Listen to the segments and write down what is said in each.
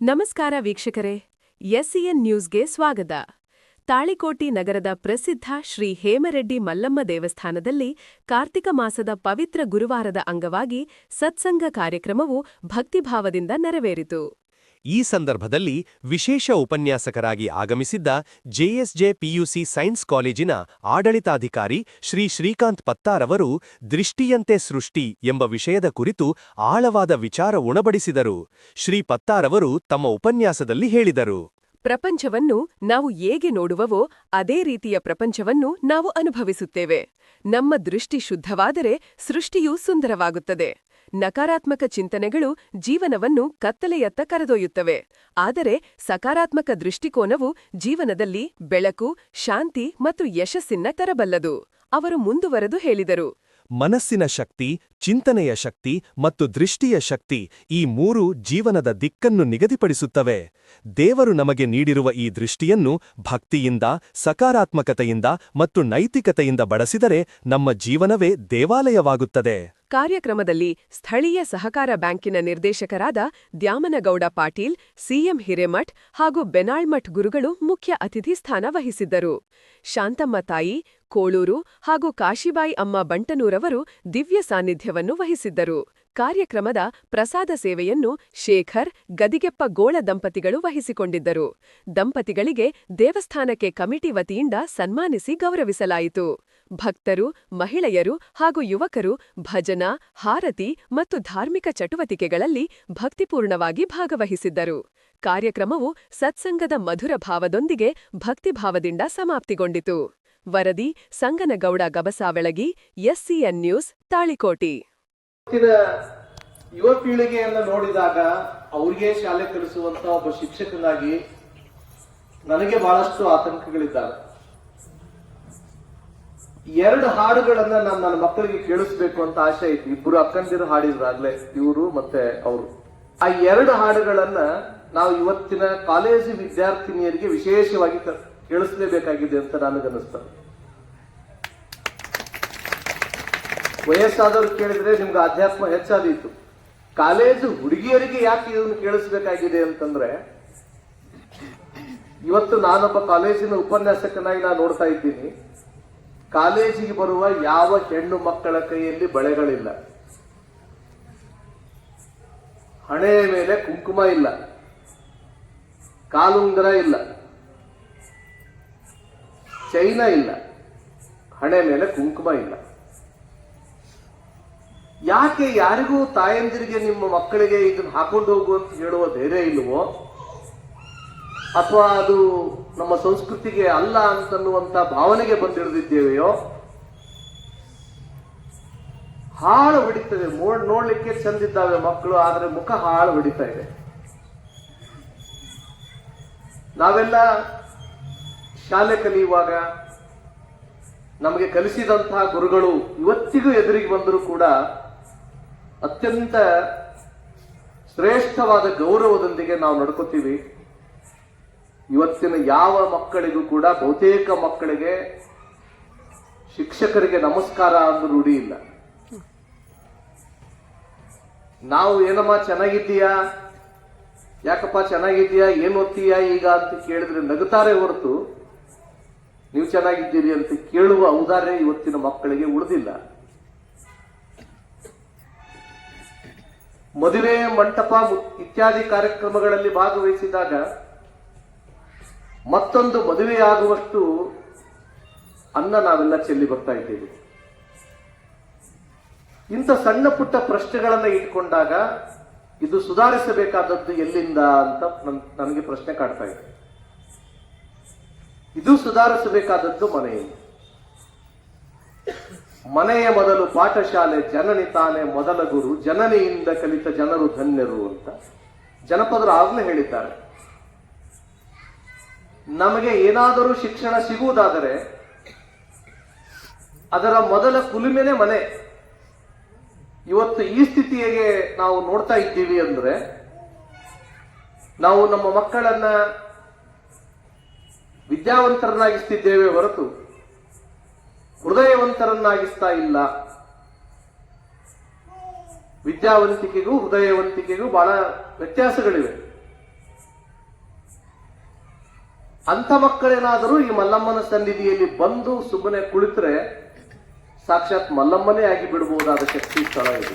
ನಮಸ್ಕಾರ ವೀಕ್ಷಕರೇ, ಎಸ್ಸಿಎನ್ ನ್ಯೂಸ್ಗೆ ಸ್ವಾಗತ. ತಾಳಿಕೋಟಿ ನಗರದ ಪ್ರಸಿದ್ಧ ಶ್ರೀ ಹೇಮರೆಡ್ಡಿ ಮಲ್ಲಮ್ಮ ದೇವಸ್ಥಾನದಲ್ಲಿ ಕಾರ್ತಿಕ ಮಾಸದ ಪವಿತ್ರ ಗುರುವಾರದ ಅಂಗವಾಗಿ ಸತ್ಸಂಗ ಕಾರ್ಯಕ್ರಮವು ಭಕ್ತಿಭಾವದಿಂದ ನೆರವೇರಿತು. ಈ ಸಂದರ್ಭದಲ್ಲಿ ವಿಶೇಷ ಉಪನ್ಯಾಸಕರಾಗಿ ಆಗಮಿಸಿದ್ದ ಜೆಎಸ್ಜೆ ಪಿಯುಸಿ ಸೈನ್ಸ್ ಕಾಲೇಜಿನ ಆಡಳಿತಾಧಿಕಾರಿ ಶ್ರೀ ಶ್ರೀಕಾಂತ್ ಪತ್ತಾರವರು ದೃಷ್ಟಿಯಂತೆ ಸೃಷ್ಟಿ ಎಂಬ ವಿಷಯದ ಕುರಿತು ಆಳವಾದ ವಿಚಾರ ಉಣಬಡಿಸಿದರು. ಶ್ರೀ ಪತ್ತಾರವರು ತಮ್ಮ ಉಪನ್ಯಾಸದಲ್ಲಿ ಹೇಳಿದರು. ಪ್ರಪಂಚವನ್ನು ನಾವು ಹೇಗೆ ನೋಡುವವೋ ಅದೇ ರೀತಿಯ ಪ್ರಪಂಚವನ್ನು ನಾವು ಅನುಭವಿಸುತ್ತೇವೆ. ನಮ್ಮ ದೃಷ್ಟಿ ಶುದ್ಧವಾದರೆ ಸೃಷ್ಟಿಯೂ ಸುಂದರವಾಗುತ್ತದೆ. ನಕಾರಾತ್ಮಕ ಚಿಂತನೆಗಳು ಜೀವನವನ್ನು ಕತ್ತಲೆಯತ್ತ ಕರೆದೊಯ್ಯುತ್ತವೆ. ಆದರೆ ಸಕಾರಾತ್ಮಕ ದೃಷ್ಟಿಕೋನವು ಜೀವನದಲ್ಲಿ ಬೆಳಕು, ಶಾಂತಿ ಮತ್ತು ಯಶಸ್ಸಿನ ತರಬಲ್ಲದು, ಅವರು ಮುಂದುವರೆದು ಹೇಳಿದರು. ಮನಸ್ಸಿನ ಶಕ್ತಿ, ಚಿಂತನೆಯ ಶಕ್ತಿ ಮತ್ತು ದೃಷ್ಟಿಯ ಶಕ್ತಿ ಈ ಮೂರು ಜೀವನದ ದಿಕ್ಕನ್ನು ನಿಗದಿಪಡಿಸುತ್ತವೆ. ದೇವರು ನಮಗೆ ನೀಡಿರುವ ಈ ದೃಷ್ಟಿಯನ್ನು ಭಕ್ತಿಯಿಂದ, ಸಕಾರಾತ್ಮಕತೆಯಿಂದ ಮತ್ತು ನೈತಿಕತೆಯಿಂದ ಬಳಸಿದರೆ ನಮ್ಮ ಜೀವನವೇ ದೇವಾಲಯವಾಗುತ್ತದೆ. ಕಾರ್ಯಕ್ರಮದಲ್ಲಿ ಸ್ಥಳೀಯ ಸಹಕಾರ ಬ್ಯಾಂಕಿನ ನಿರ್ದೇಶಕರಾದ ದ್ಯಾಮನಗೌಡ ಪಾಟೀಲ್, ಸಿಎಂ ಹಿರೇಮಠ್ ಹಾಗೂ ಬೆನಾಳ್ಮಠ್ ಗುರುಗಳು ಮುಖ್ಯ ಅತಿಥಿ ಸ್ಥಾನ ವಹಿಸಿದ್ದರು. ಶಾಂತಮ್ಮ ತಾಯಿ, ಕೋಳೂರು ಹಾಗೂ ಕಾಶಿಬಾಯಿ ಅಮ್ಮ ಬಂಟನೂರವರು ದಿವ್ಯ ಸಾನ್ನಿಧ್ಯವನ್ನು ವಹಿಸಿದ್ದರು. ಕಾರ್ಯಕ್ರಮದ ಪ್ರಸಾದ ಸೇವೆಯನ್ನು ಶೇಖರ್, ಗದಿಗೆಪ್ಪ ಗೋಳ ದಂಪತಿಗಳು ವಹಿಸಿಕೊಂಡಿದ್ದರು. ದಂಪತಿಗಳಿಗೆ ದೇವಸ್ಥಾನಕ್ಕೆ ಕಮಿಟಿ ವತಿಯಿಂದ ಸನ್ಮಾನಿಸಿ ಗೌರವಿಸಲಾಯಿತು. ಭಕ್ತರು, ಮಹಿಳೆಯರು ಹಾಗೂ ಯುವಕರು ಭಜನಾ, ಹಾರತಿ ಮತ್ತು ಧಾರ್ಮಿಕ ಚಟುವಟಿಕೆಗಳಲ್ಲಿ ಭಕ್ತಿಪೂರ್ಣವಾಗಿ ಭಾಗವಹಿಸಿದ್ದರು. ಕಾರ್ಯಕ್ರಮವು ಸತ್ಸಂಗದ ಮಧುರ ಭಾವದೊಂದಿಗೆ ಭಕ್ತಿಭಾವದಿಂದ ಸಮಾಪ್ತಿಗೊಂಡಿತು. ವರದಿ ಸಂಗನಗೌಡ ಗಬಸಾವೆಳಗಿ, ಎಸ್ಸಿಎನ್ ನ್ಯೂಸ್, ತಾಳಿಕೋಟಿ. ಯುವ ಪೀಳಿಗೆಯನ್ನ ನೋಡಿದಾಗ ಅವ್ರಿಗೆ ಶಾಲೆ ಕಲಿಸುವಂತ ಒಬ್ಬ ಶಿಕ್ಷಕನಾಗಿ ನನಗೆ ಬಹಳಷ್ಟು ಆತಂಕಗಳಿದ್ದಾವೆ. ಎರಡು ಹಾಡುಗಳನ್ನ ನಾನು ನನ್ನ ಮಕ್ಕಳಿಗೆ ಕೇಳಿಸ್ಬೇಕು ಅಂತ ಆಸೆ ಐತಿ. ಇಬ್ಬರು ಅಕ್ಕಂದಿರು ಹಾಡಿದ್ರಾಗ್ಲೇ ಇವರು ಮತ್ತೆ ಅವರು. ಆ ಎರಡು ಹಾಡುಗಳನ್ನ ನಾವು ಇವತ್ತಿನ ಕಾಲೇಜು ವಿದ್ಯಾರ್ಥಿನಿಯರಿಗೆ ವಿಶೇಷವಾಗಿ ಕೇಳಿಸ್ಲೇಬೇಕಾಗಿದೆ ಅಂತ ನನಗನ್ನಿಸ್ತದೆ ವಯಸ್ಸಾದವ್ರು ಕೇಳಿದ್ರೆ ನಿಮ್ಗೆ ಆಧ್ಯಾತ್ಮ ಹೆಚ್ಚಾದೀತು. ಕಾಲೇಜು ಹುಡುಗಿಯರಿಗೆ ಯಾಕೆ ಇದನ್ನು ಕೇಳಿಸ್ಬೇಕಾಗಿದೆ ಅಂತಂದ್ರೆ, ಇವತ್ತು ನಾನೊಬ್ಬ ಕಾಲೇಜಿನ ಉಪನ್ಯಾಸಕನಾಗಿ ನಾನು ನೋಡ್ತಾ ಇದ್ದೀನಿ. ಕಾಲೇಜಿಗೆ ಬರುವ ಯಾವ ಹೆಣ್ಣು ಮಕ್ಕಳ ಕೈಯಲ್ಲಿ ಬಳೆಗಳಿಲ್ಲ. ಹಣೆಯ ಮೇಲೆ ಕುಂಕುಮ ಇಲ್ಲ. ಕಾಲುಂಗರ ಇಲ್ಲ. ಚೈನ ಇಲ್ಲ. ಹಣೆ ಮೇಲೆ ಕುಂಕುಮ ಇಲ್ಲ. ಯಾಕೆ ಯಾರಿಗೂ ತಾಯಂದಿರಿಗೆ ನಿಮ್ಮ ಮಕ್ಕಳಿಗೆ ಇದನ್ನು ಹಾಕೊಂಡು ಹೋಗು ಅಂತ ಹೇಳುವ ಧೈರ್ಯ ಇಲ್ವೋ ಅಥವಾ ಅದು ನಮ್ಮ ಸಂಸ್ಕೃತಿಗೆ ಅಲ್ಲ ಅಂತನ್ನುವಂತ ಭಾವನೆಗೆ ಬಂದಿಳಿದಿದ್ದೇವೆಯೋ ಹಾಳು ಹೊಡಿತದೆ. ಮೋಡ್ ನೋಡ್ಲಿಕ್ಕೆ ಚಂದಿದ್ದಾವೆ ಮಕ್ಕಳು, ಆದರೆ ಮುಖ ಹಾಳು ಹೊಡಿತಾ ಇದೆ. ನಾವೆಲ್ಲ ಶಾಲೆ ಕಲಿಯುವಾಗ ನಮಗೆ ಕಲಿಸಿದಂತಹ ಗುರುಗಳು ಇವತ್ತಿಗೂ ಎದುರಿಗೆ ಬಂದರೂ ಕೂಡ ಅತ್ಯಂತ ಶ್ರೇಷ್ಠವಾದ ಗೌರವದೊಂದಿಗೆ ನಾವು ನಡ್ಕೋತೀವಿ. ಇವತ್ತಿನ ಯಾವ ಮಕ್ಕಳಿಗೂ ಕೂಡ ಬಹುತೇಕ ಮಕ್ಕಳಿಗೆ ಶಿಕ್ಷಕರಿಗೆ ನಮಸ್ಕಾರ ಅಂದು ರೂಢಿ ಇಲ್ಲ. ನಾವು ಏನಮ್ಮ ಚೆನ್ನಾಗಿದ್ದೀಯಾ? ಯಾಕಪ್ಪ ಚೆನ್ನಾಗಿದ್ದೀಯಾ? ಏನ್ ಓದ್ತೀಯಾ ಈಗ ಅಂತ ಕೇಳಿದ್ರೆ ನಗುತ್ತಾರೆ ಹೊರತು, ನೀವು ಚೆನ್ನಾಗಿದ್ದೀರಿ ಅಂತ ಕೇಳುವ ಔದಾರ್ಯ ಇವತ್ತಿನ ಮಕ್ಕಳಿಗೆ ಉಳಿದಿಲ್ಲ. ಮದುವೆ ಮಂಟಪ ಇತ್ಯಾದಿ ಕಾರ್ಯಕ್ರಮಗಳಲ್ಲಿ ಭಾಗವಹಿಸಿದಾಗ ಮತ್ತೊಂದು ಮದುವೆಯಾಗುವಷ್ಟು ಅನ್ನ ನಾವೆಲ್ಲ ಚೆಲ್ಲಿ ಬರ್ತಾ ಇದ್ದೇವೆ. ಇಂಥ ಸಣ್ಣ ಪುಟ್ಟ ಪ್ರಶ್ನೆಗಳನ್ನ ಇಟ್ಕೊಂಡಾಗ ಇದು ಸುಧಾರಿಸಬೇಕಾದದ್ದು ಎಲ್ಲಿಂದ ಅಂತ ನನ್- ನನಗೆ ಪ್ರಶ್ನೆ ಕಾಡ್ತಾ ಇದೆ. ಇದು ಸುಧಾರಿಸಬೇಕಾದದ್ದು ಮನೆಯಲ್ಲಿ. ಮನೆಯ ಮೊದಲು ಪಾಠಶಾಲೆ ಜನನಿ ತಾನೇ ಮೊದಲ ಗುರು, ಜನನಿಯಿಂದ ಕಲಿತ ಜನರು ಧನ್ಯರು ಅಂತ ಜನಪದರು ಆಗ್ಲೇ ಹೇಳಿದ್ದಾರೆ. ನಮಗೆ ಏನಾದರೂ ಶಿಕ್ಷಣ ಸಿಗುವುದಾದರೆ ಅದರ ಮೊದಲ ಕುಲುಮೆನೆ ಮನೆ. ಇವತ್ತು ಈ ಸ್ಥಿತಿಗೆ ನಾವು ನೋಡ್ತಾ ಇದ್ದೀವಿ ಅಂದ್ರೆ ನಾವು ನಮ್ಮ ಮಕ್ಕಳನ್ನ ವಿದ್ಯಾವಂತರನ್ನಾಗಿಸ್ತಿದ್ದೇವೆ ಹೊರತು ಹೃದಯವಂತರನ್ನಾಗಿಸ್ತಾ ಇಲ್ಲ. ವಿದ್ಯಾವಂತಿಕೆಗೂ ಹೃದಯವಂತಿಕೆಗೂ ಬಹಳ ವ್ಯತ್ಯಾಸಗಳಿವೆ. ಅಂಥ ಮಕ್ಕಳೇನಾದರೂ ಈ ಮಲ್ಲಮ್ಮನ ಸನ್ನಿಧಿಯಲ್ಲಿ ಬಂದು ಸುಮ್ಮನೆ ಕುಳಿತರೆ ಸಾಕ್ಷಾತ್ ಮಲ್ಲಮ್ಮನೇ ಆಗಿ ಬಿಡಬಹುದಾದ ಶಕ್ತಿ ಸ್ಥಳ ಇದೆ.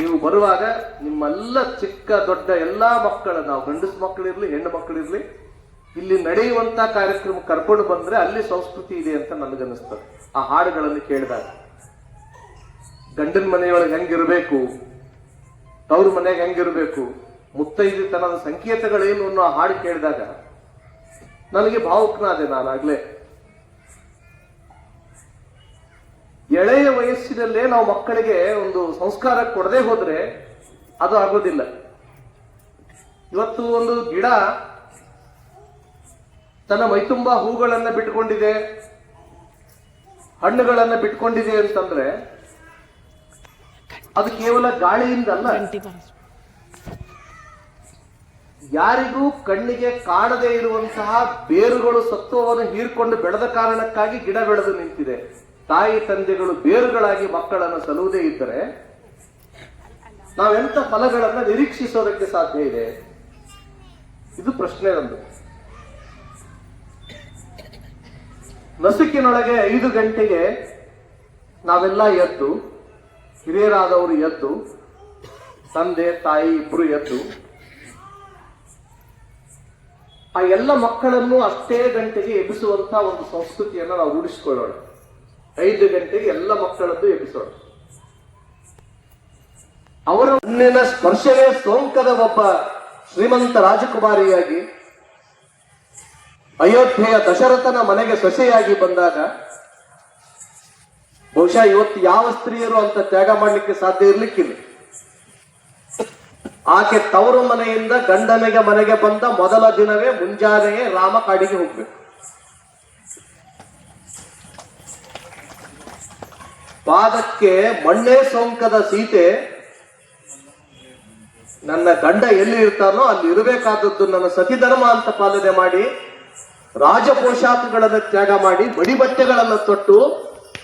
ನೀವು ಬರುವಾಗ ನಿಮ್ಮೆಲ್ಲ ಚಿಕ್ಕ ದೊಡ್ಡ ಎಲ್ಲಾ ಮಕ್ಕಳ, ನಾವು ಗಂಡಸು ಮಕ್ಕಳಿರಲಿ, ಹೆಣ್ಣು ಮಕ್ಕಳಿರ್ಲಿ ಇಲ್ಲಿ ನಡೆಯುವಂತ ಕಾರ್ಯಕ್ರಮ ಕರ್ಕೊಂಡು ಬಂದ್ರೆ ಅಲ್ಲಿ ಸಂಸ್ಕೃತಿ ಇದೆ ಅಂತ ನನಗನ್ನಿಸ್ತದೆ. ಆ ಹಾಡುಗಳನ್ನು ಕೇಳಿದಾಗ, ಗಂಡನ ಮನೆಯೊಳಗೆ ಹೆಂಗಿರಬೇಕು, ತವ್ರ ಮನೆಗೆ ಹೆಂಗಿರಬೇಕು, ಮುತ್ತೈದಿತನದ ಸಂಕೇತಗಳೇನು ಅನ್ನೋ ಆ ಹಾಡು ಕೇಳಿದಾಗ, ನನಗೆ ಭಾವುಕನಾದೆ ನಾನಾಗ್ಲೇ. ಎಳೆಯ ವಯಸ್ಸಿನಲ್ಲೇ ನಾವು ಮಕ್ಕಳಿಗೆ ಒಂದು ಸಂಸ್ಕಾರ ಕೊಡದೆ ಹೋದ್ರೆ ಅದು ಆಗೋದಿಲ್ಲ. ಇವತ್ತು ಒಂದು ಗಿಡ ತನ್ನ ಮೈತುಂಬ ಹೂಗಳನ್ನ ಬಿಟ್ಕೊಂಡಿದೆ, ಹಣ್ಣುಗಳನ್ನ ಬಿಟ್ಕೊಂಡಿದೆ ಅಂತಂದ್ರೆ ಅದು ಕೇವಲ ಗಾಳಿಯಿಂದ ಅಲ್ಲ ಯಾರಿಗೂ ಕಣ್ಣಿಗೆ ಕಾಣದೇ ಇರುವಂತಹ ಬೇರುಗಳು ಸತ್ವವನ್ನು ಹೀರ್ಕೊಂಡು ಬೆಳೆದ ಕಾರಣಕ್ಕಾಗಿ ಗಿಡ ಬೆಳೆದು ನಿಂತಿದೆ. ತಾಯಿ ತಂದೆಗಳು ಬೇರುಗಳಾಗಿ ಮಕ್ಕಳನ್ನು ಸಲುವುದೇ ಇದ್ದರೆ ನಾವೆಂಥ ಫಲಗಳನ್ನು ನಿರೀಕ್ಷಿಸೋದಕ್ಕೆ ಸಾಧ್ಯ ಇದೆ? ಇದು ಪ್ರಶ್ನೆ ನಂದು. ನಸುಕಿನೊಳಗೆ ಐದು ಗಂಟೆಗೆ ನಾವೆಲ್ಲ ಎದ್ದು, ಹಿರಿಯರಾದವರು ಎದ್ದು, ತಂದೆ, ತಾಯಿ ಇಬ್ರು ಎದ್ದು, ಆ ಎಲ್ಲ ಮಕ್ಕಳನ್ನು ಅಷ್ಟೇ ಗಂಟೆಗೆ ಎಬ್ಬಿಸುವಂತ ಒಂದು ಸಂಸ್ಕೃತಿಯನ್ನು ನಾವು ರೂಢಿಸಿಕೊಳ್ಳೋಣ. ಐದು ಗಂಟೆಗೆ ಎಲ್ಲ ಮಕ್ಕಳದ್ದು ಎಬ್ಬಿಸೋಣ. ಅವರ ಸ್ಪರ್ಶವೇ ಸೋಂಕದ ಒಬ್ಬ ಶ್ರೀಮಂತ ರಾಜಕುಮಾರಿಯಾಗಿ ಅಯೋಧ್ಯೆಯ ದಶರಥನ ಮನೆಗೆ ಸೊಸೆಯಾಗಿ ಬಂದಾಗ ಬಹುಶಃ ಇವತ್ತು ಯಾವ ಸ್ತ್ರೀಯರು ಅಂತ ತ್ಯಾಗ ಮಾಡಲಿಕ್ಕೆ ಸಾಧ್ಯ ಇರಲಿಕ್ಕಿಲ್ಲ. ಆಕೆ ತವರು ಮನೆಯಿಂದ ಗಂಡನಿಗೆ ಮನೆಗೆ ಬಂದ ಮೊದಲ ದಿನವೇ ಮುಂಜಾನೆಯೇ ರಾಮ ಕಾಡಿಗೆ ಹೋಗ್ಬೇಕು. ಪಾದಕ್ಕೆ ಮಣ್ಣೆ ಸೋಂಕದ ಸೀತೆ ನನ್ನ ಗಂಡ ಎಲ್ಲಿ ಇರ್ತಾನೋ ಅಲ್ಲಿ ಇರಬೇಕಾದದ್ದು ನನ್ನ ಸತಿಧರ್ಮ ಅಂತ ಪಾಲನೆ ಮಾಡಿ ರಾಜ ಪೋಷಾಕಗಳನ್ನು ತ್ಯಾಗ ಮಾಡಿ ಬಡಿ ಬಟ್ಟೆಗಳನ್ನು ತೊಟ್ಟು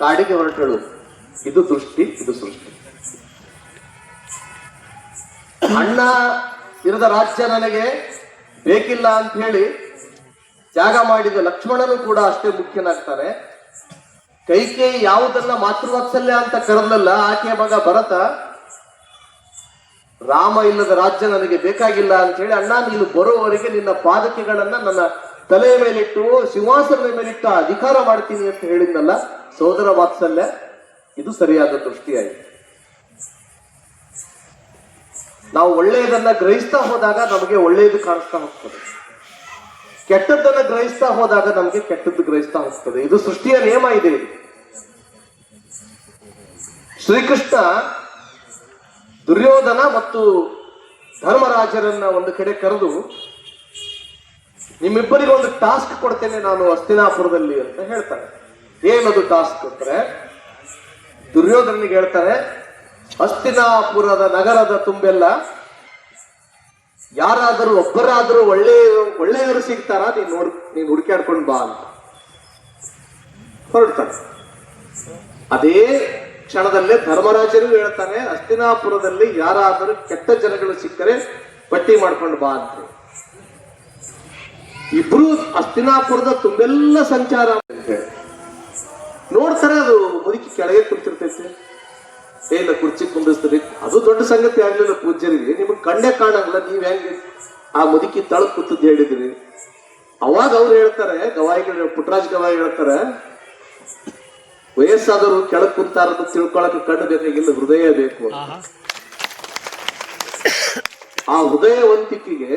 ಕಾಡಿಗೆ ಹೊರಟಳು. ಇದು ದೃಷ್ಟಿ, ಇದು ಸೃಷ್ಟಿ. ಅಣ್ಣ ಇರದ ರಾಜ್ಯ ನನಗೆ ಬೇಕಿಲ್ಲ ಅಂತ ಹೇಳಿ ತ್ಯಾಗ ಮಾಡಿದ ಲಕ್ಷ್ಮಣನು ಕೂಡ ಅಷ್ಟೇ ಮುಖ್ಯನಾಗ್ತಾನೆ. ಕೈಕೆ ಯಾವುದನ್ನ ಮಾತೃವಾತ್ಸಲ್ಯ ಅಂತ ಕರೆದಲ್ಲ ಆಕೆಯ ಮಗ ಭರತ, ರಾಮ ಇಲ್ಲದ ರಾಜ್ಯ ನನಗೆ ಬೇಕಾಗಿಲ್ಲ ಅಂತ ಹೇಳಿ ಅಣ್ಣ, ನೀನು ಬರುವವರೆಗೆ ನಿನ್ನ ಪಾದಕೆಗಳನ್ನ ನನ್ನ ತಲೆಯ ಮೇಲಿಟ್ಟು, ಸಿಂಹಾಸನದ ಮೇಲಿಟ್ಟು ಅಧಿಕಾರ ಮಾಡ್ತೀನಿ ಅಂತ ಹೇಳಿದ್ನಲ್ಲ, ಸೋದರ ವಾತ್ಸಲ್ಯ, ಇದು ಸರಿಯಾದ ದೃಷ್ಟಿಯಾಗಿದೆ. ನಾವು ಒಳ್ಳೆಯದನ್ನ ಗ್ರಹಿಸ್ತಾ ಹೋದಾಗ ನಮಗೆ ಒಳ್ಳೆಯದು ಕಾಣಿಸ್ತಾ ಹೋಗ್ತದೆ. ಕೆಟ್ಟದ್ದನ್ನ ಗ್ರಹಿಸ್ತಾ ಹೋದಾಗ ನಮಗೆ ಕೆಟ್ಟದ್ದು ಗ್ರಹಿಸ್ತಾ ಹೋಗ್ತದೆ. ಇದು ಸೃಷ್ಟಿಯ ನಿಯಮ ಇದೆ ಇದು. ಶ್ರೀಕೃಷ್ಣ ದುರ್ಯೋಧನ ಮತ್ತು ಧರ್ಮರಾಜರನ್ನ ಒಂದು ಕಡೆ ಕರೆದು ನಿಮ್ಮಿಬ್ಬರಿಗೆ ಒಂದು ಟಾಸ್ಕ್ ಕೊಡ್ತೇನೆ ನಾನು ಹಸ್ತಿನಾಪುರದಲ್ಲಿ ಅಂತ ಹೇಳ್ತಾರೆ. ಏನದು ಟಾಸ್ಕ್ ಅಂದ್ರೆ ದುರ್ಯೋಧನಿಗೆ ಹೇಳ್ತಾರೆ ಹಸ್ತಿನಾಪುರದ ನಗರದ ತುಂಬೆಲ್ಲ ಯಾರಾದರೂ ಒಬ್ಬರಾದರೂ ಒಳ್ಳೆ, ಒಳ್ಳೆಯವರು ಸಿಗ್ತಾರ? ನೀನು ನೋಡ್, ನೀನು ಹುಡುಕಾಡ್ಕೊಂಡು ಬಾ ಅಂತ. ಹೊರಡ್ತಾರೆ. ಅದೇ ಕ್ಷಣದಲ್ಲೇ ಧರ್ಮರಾಜರು ಹೇಳ್ತಾನೆ ಹಸ್ತಿನಾಪುರದಲ್ಲಿ ಯಾರಾದರೂ ಕೆಟ್ಟ ಜನಗಳು ಸಿಕ್ಕರೆ ಪಟ್ಟಿ ಮಾಡ್ಕೊಂಡು ಬಾ ಅಂತ. ಇಬ್ರು ಅಸ್ತಿನಾಪುರದ ತುಂಬೆಲ್ಲ ಸಂಚಾರ ಅಂತ ಹೇಳಿ. ನೋಡ್ತಾರೆ ಅದು ಮುದುಕಿ ಕೆಳಗೆ ಕುಳಿತಿರ್ತೈತೆ ಏನ ಕುರ್ಚಿ ಕುಂಬಿಸ್ತದೆ ಅದು ದೊಡ್ಡ ಸಂಗತಿ ಆಗ್ಲಿಲ್ಲ ಪೂಜ್ಯರಿಗೆ. ನಿಮಗೆ ಕಂಡೇ ಕಾಣಲ್ಲ ನೀವ್ ಹೆಂಗೆ ಆ ಮುದುಕಿ ತಳ ಕೂತದ್ದು ಹೇಳಿದ್ರಿ. ಅವಾಗ ಅವ್ರು ಹೇಳ್ತಾರೆ ಗವಾಯಿಗಳು ಪುಟ್ಟರಾಜ್ ಗವಾಯಿ ಹೇಳ್ತಾರೆ ವಯಸ್ಸಾದವರು ಕೆಳಗ್ ಕುಂತಾರ ತಿಳ್ಕೊಳಕ್ ಕಣ್ಣು ಬೇಕಾಗಿಲ್ಲ ಹೃದಯ ಬೇಕು. ಆ ಹೃದಯವಂತಿಕೆಗೆ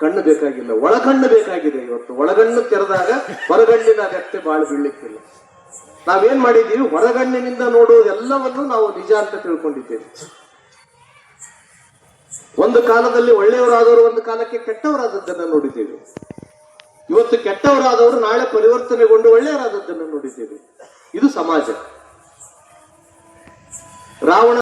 ಕಣ್ಣು ಬೇಕಾಗಿಲ್ಲ ಒಳಕಣ್ಣು ಬೇಕಾಗಿದೆ ಇವತ್ತು. ಒಳಗಣ್ಣು ತೆರೆದಾಗ ಹೊರಗಣ್ಣಿನ ಅಗತ್ಯ ಬಾಳ ಬೀಳಲಿಕ್ಕಿಲ್ಲ. ನಾವೇನ್ ಮಾಡಿದ್ದೀವಿ? ಹೊರಗಣ್ಣಿನಿಂದ ನೋಡುವುದೆಲ್ಲವನ್ನು ನಾವು ನಿಜ ಅಂತ ತಿಳ್ಕೊಂಡಿದ್ದೇವೆ. ಒಂದು ಕಾಲದಲ್ಲಿ ಒಳ್ಳೆಯವರಾದವರು ಒಂದು ಕಾಲಕ್ಕೆ ಕೆಟ್ಟವರಾದದ್ದನ್ನು ನೋಡಿದ್ದೇವೆ. ಇವತ್ತು ಕೆಟ್ಟವರಾದವರು ನಾಳೆ ಪರಿವರ್ತನೆಗೊಂಡು ಒಳ್ಳೆಯವರಾದದ್ದನ್ನು ನೋಡಿದ್ದೇವೆ. ಇದು ಸಮಾಜ. ರಾವಣ